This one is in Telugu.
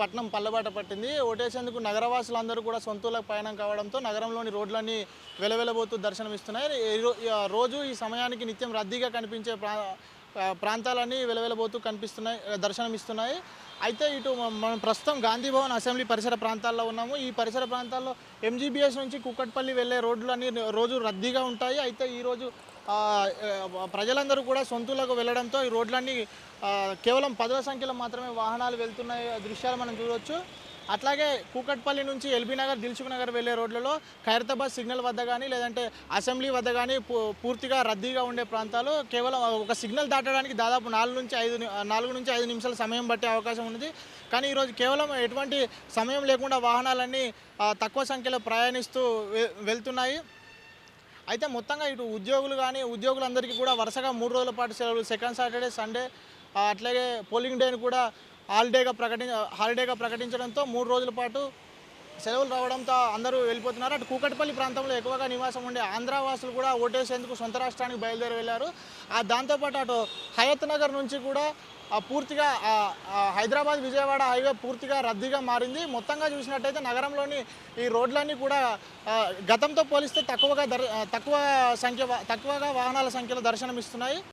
పట్నం పల్లెబాట పట్టింది. ఓటేసేందుకు నగరవాసులందరూ కూడా సొంతూలకు పయనం కావడంతో నగరంలోని రోడ్లన్నీ వెలవెలబోతూ దర్శనమిస్తున్నాయి. ఈ రోజు ఈ సమయానికి నిత్యం రద్దీగా కనిపించే ప్రా ప్రాంతాలన్నీ వెలవెలబోతూ కనిపిస్తున్నాయి దర్శనమిస్తున్నాయి. అయితే ఇటు మనం ప్రస్తుతం గాంధీ భవన్ అసెంబ్లీ పరిసర ప్రాంతాల్లో ఉన్నాము. ఈ పరిసర ప్రాంతాల్లో ఎంజీబీఎస్ నుంచి కుక్కట్పల్లి వెళ్ళే రోడ్లు అన్ని రోజు రద్దీగా ఉంటాయి. అయితే ఈరోజు ప్రజలందరూ కూడా సొంతలకు వెళ్ళడంతో ఈ రోడ్లన్నీ కేవలం పదవ సంఖ్యలో మాత్రమే వాహనాలు వెళ్తున్నాయి దృశ్యాలు మనం చూడవచ్చు అట్లాగే కూకట్పల్లి నుంచి ఎల్బీ నగర్ దిల్సుఖ్ నగర్ వెళ్ళే రోడ్లలో ఖైరతాబాద్ సిగ్నల్ వద్ద కానీ లేదంటే అసెంబ్లీ వద్ద కానీ పూ- పూర్తిగా రద్దీగా ఉండే ప్రాంతాలు కేవలం ఒక సిగ్నల్ దాటడానికి దాదాపు నాలుగు నుంచి ఐదు నాలుగు నుంచి ఐదు నిమిషాల సమయం పట్టే అవకాశం ఉంది కానీ ఈరోజు కేవలం ఎటువంటి సమయం లేకుండా వాహనాలన్నీ తక్కువ సంఖ్యలో ప్రయాణిస్తూ వె- వెళ్తున్నాయి. అయితే మొత్తంగా ఇటు ఉద్యోగులు కానీ ఉద్యోగులందరికీ కూడా వరుసగా మూడు రోజుల పాటు సెలవులు. సెకండ్ సాటర్డే సండే అట్లాగే పోలింగ్ డేని కూడా హాలిడేగా ప్రకటి హాలిడేగా ప్రకటించడంతో మూడు రోజుల పాటు సెలవులు రావడంతో అందరూ వెళ్ళిపోతున్నారు. అటు కూకట్పల్లి ప్రాంతంలో ఎక్కువగా నివాసం ఉండే ఆంధ్రావాసులు కూడా ఓటేసేందుకు సొంత రాష్ట్రానికి బయలుదేరి వెళ్ళారు. ఆ దాంతోపాటు అటు హయత్ నగర్ నుంచి కూడా పూర్తిగా హైదరాబాద్ విజయవాడ హైవే పూర్తిగా రద్దీగా మారింది. మొత్తంగా చూసినట్టయితే నగరంలోని ఈ రోడ్లన్నీ కూడా గతంతో పోలిస్తే తక్కువగా దర్ తక్కువ సంఖ్య తక్కువగా వాహనాల సంఖ్యలో దర్శనమిస్తున్నాయి.